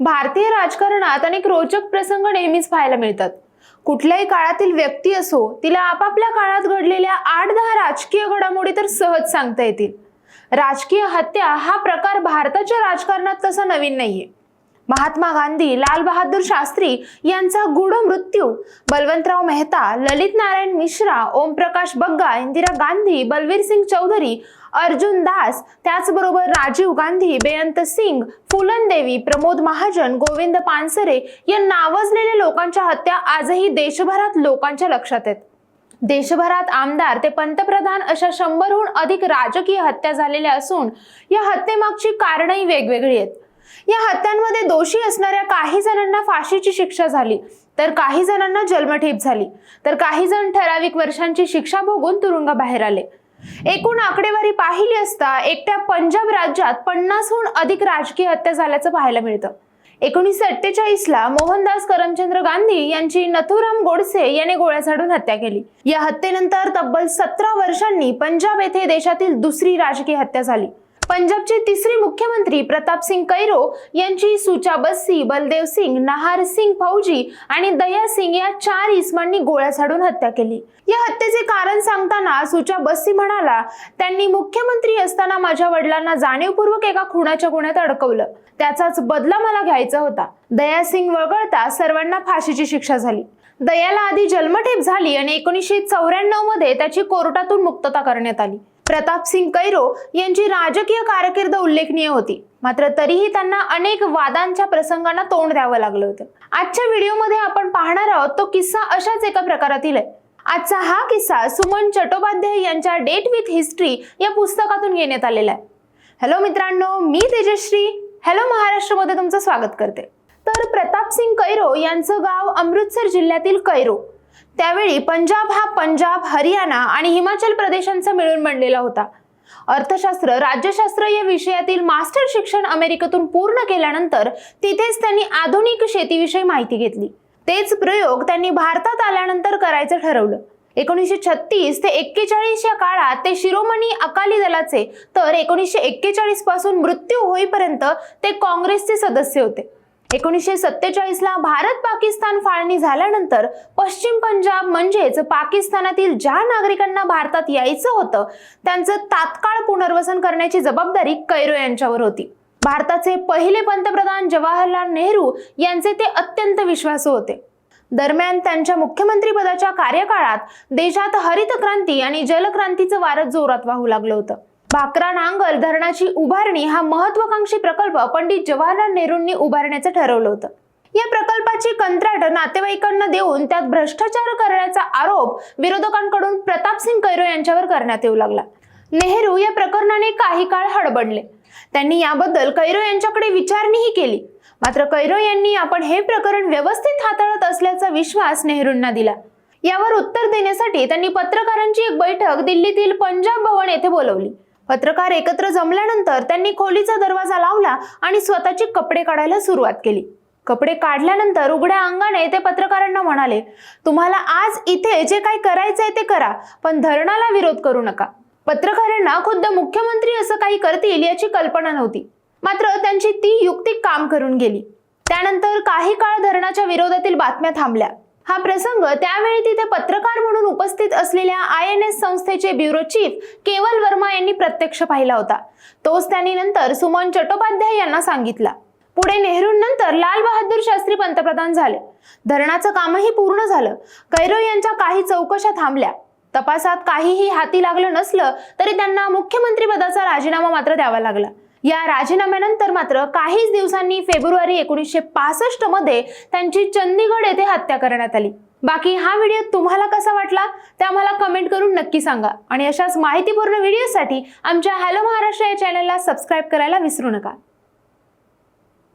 भारतीय राजकारणात अनेक रोचक प्रसंग नेहमीच पाहायला मिळतात. कुठल्याही काळातील व्यक्ती असो तिला आपापल्या काळात घडलेल्या आठ दहा राजकीय घडामोडी तर सहज सांगता येतील. राजकीय हत्या हा प्रकार भारताच्या राजकारणात तसा नवीन नाहीये. महात्मा गांधी लाल बहादूर शास्त्री यांचा गूढ मृत्यू बलवंतराव मेहता ललित नारायण मिश्रा ओमप्रकाश बग्गा इंदिरा गांधी बलवीर सिंग चौधरी अर्जुन दास त्याचबरोबर राजीव गांधी बेअंत सिंग फुलन देवी प्रमोद महाजन गोविंद पानसरे या नावाजलेल्या लोकांच्या हत्या आजही देशभरात लोकांच्या लक्षात आहेत. देशभरात आमदार ते पंतप्रधान अशा शंभरहून अधिक राजकीय हत्या झालेल्या असून या हत्येमागची कारणही वेगवेगळी आहेत. या हत्यांमध्ये दोषी असणाऱ्या काही जणांना फाशीची शिक्षा झाली तर काही जणांना जन्मठेप झाली तर काही जण ठराविक वर्षांची शिक्षा भोगून तुरुंगाबाहेर आले. एकूण आकडेवारी पाहिली असता एकट्या पंजाब राज्यात पन्नासहून अधिक राजकीय हत्या झाल्याचं पाहायला मिळतं. एकोणीसशे अठ्ठेचाळीसला मोहनदास करमचंद्र गांधी यांची नथुराम गोडसे याने गोळ्या झाडून हत्या केली. या हत्येनंतर तब्बल सतरा वर्षांनी पंजाब येथे देशातील दुसरी राजकीय हत्या झाली. पंजाबचे तिसरे मुख्यमंत्री प्रताप सिंग कैरो यांची सुचा बस्सी बलदेव सिंग नहार सिंग फौजी आणि दया सिंग या चार इसमांनी गोळ्या झाडून हत्या केली. या हत्येचे कारण सांगताना सुचा बस्सी म्हणाला त्यांनी मुख्यमंत्री असताना माझ्या वडिलांना जाणीवपूर्वक एका खुणाच्या गुन्ह्यात अडकवलं. त्याचाच बदला मला घ्यायचा होता दया सिंग वगळता सर्वांना फाशीची शिक्षा झाली. दयाला आधी जन्मठेप झाली आणि एकोणीसशे चौऱ्याण्णवमध्ये त्याची कोर्टातून मुक्तता करण्यात आली. प्रतापसिंग कैरो यांची राजकीय कारकीर्द उल्लेखनीय होती. मात्र तरीही त्यांना अनेक वादांच्या प्रसंगांना तोंड द्यावं लागलं होतं. आजच्या व्हिडिओमध्ये आपण पाहणार आहोत तो किस्सा अशाच एका प्रकारातील आहे. आजचा हा किस्सा सुमन चट्टोपाध्याय यांच्या डेट विथ हिस्ट्री या पुस्तकातून घेण्यात आलेला आहे. हॅलो मित्रांनो मी तेजश्री. हॅलो महाराष्ट्रमध्ये तुमचं स्वागत करते. तर प्रतापसिंग कैरो यांचं गाव अमृतसर जिल्ह्यातील कैरो. त्यावेळी पंजाब हा पंजाब हरियाणा आणि हिमाचल प्रदेशांचा मिळून बनलेला होता. अर्थशास्त्र राज्यशास्त्र या विषयातील मास्टर शिक्षण अमेरिकेतून पूर्ण केल्यानंतर तिथेच त्यांनी आधुनिक शेतीविषयी माहिती घेतली. तेच प्रयोग त्यांनी भारतात आल्यानंतर करायचं ठरवलं. एकोणीसशे छत्तीस ते एक्केचाळीस या काळात ते शिरोमणी अकाली दलाचे तर एकोणीसशे एक्केचाळीसपासून मृत्यू होईपर्यंत ते काँग्रेसचे सदस्य होते. एकोणीसशे सत्तेचाळीसला भारत पाकिस्तान फाळणी झाल्यानंतर पश्चिम पंजाब म्हणजेच पाकिस्तानातील ज्या नागरिकांना भारतात यायचं होतं त्यांचं तात्काळ पुनर्वसन करण्याची जबाबदारी कैरो यांच्यावर होती. भारताचे पहिले पंतप्रधान जवाहरलाल नेहरू यांचे ते अत्यंत विश्वासू होते. दरम्यान त्यांच्या मुख्यमंत्रीपदाच्या कार्यकाळात देशात हरित क्रांती आणि जलक्रांतीचं वारं जोरात वाहू लागलं होतं. भाकरा नांगल धरणाची उभारणी हा महत्वाकांक्षी प्रकल्प पंडित जवाहरलाल नेहरूंनी उभारण्याचं ठरवलं होतं. या प्रकल्पाची कंत्राट नातेवाईकांना देऊन त्यात भ्रष्टाचार करण्याचा आरोप विरोधकांकडून प्रतापसिंग कैरो यांच्यावर करण्यात येऊ लागला. नेहरू या प्रकरणाने काही काळ हडबडले. त्यांनी याबद्दल कैरो यांच्याकडे विचारणीही केली. मात्र कैरो यांनी आपण हे प्रकरण व्यवस्थित हाताळत असल्याचा विश्वास नेहरूंना दिला. यावर उत्तर देण्यासाठी त्यांनी पत्रकारांची एक बैठक दिल्लीतील पंजाब भवन येथे बोलवली. पत्रकार एकत्र जमल्यानंतर त्यांनी खोलीचा दरवाजा लावला आणि स्वतःचे कपडे काढायला सुरुवात केली. कपडे काढल्यानंतर उघड्या अंगाने ते पत्रकारांना म्हणाले तुम्हाला आज इथे जे काही करायचंय ते करा पण धरणाला विरोध करू नका. पत्रकारांना खुद्द मुख्यमंत्री असं काही करतील याची कल्पना नव्हती. मात्र त्यांची ती युक्ती काम करून गेली. त्यानंतर काही काळ धरणाच्या विरोधातील बातम्या थांबल्या. हा प्रसंग त्यावेळी तिथे पत्रकार म्हणून उपस्थित असलेल्या आय एन एस संस्थेचे ब्युरो चीफ केवल वर्मा यांनी प्रत्यक्ष पाहिला होता. तोच त्यांनी नंतर सुमन चट्टोपाध्याय यांना सांगितला. पुढे नेहरूंनंतर लाल बहादूर शास्त्री पंतप्रधान झाले. धरणाचं कामही पूर्ण झालं. कैरो यांच्या काही चौकशा थांबल्या. तपासात काहीही हाती लागलं नसलं तरी त्यांना मुख्यमंत्री पदाचा राजीनामा मात्र द्यावा लागला. या राजीनाम्यानंतर मात्र काहीच दिवसांनी फेब्रुवारी एकोणीसशे पासष्टमध्ये त्यांची चंदीगड येथे हत्या करण्यात आली. बाकी हा व्हिडिओ तुम्हाला कसा वाटला? ते आम्हाला कमेंट करून नक्की सांगा. आणि अशाच माहितीपूर्ण व्हिडिओसाठी आमच्या हॅलो महाराष्ट्र या चॅनलला सबस्क्राईब करायला विसरू नका.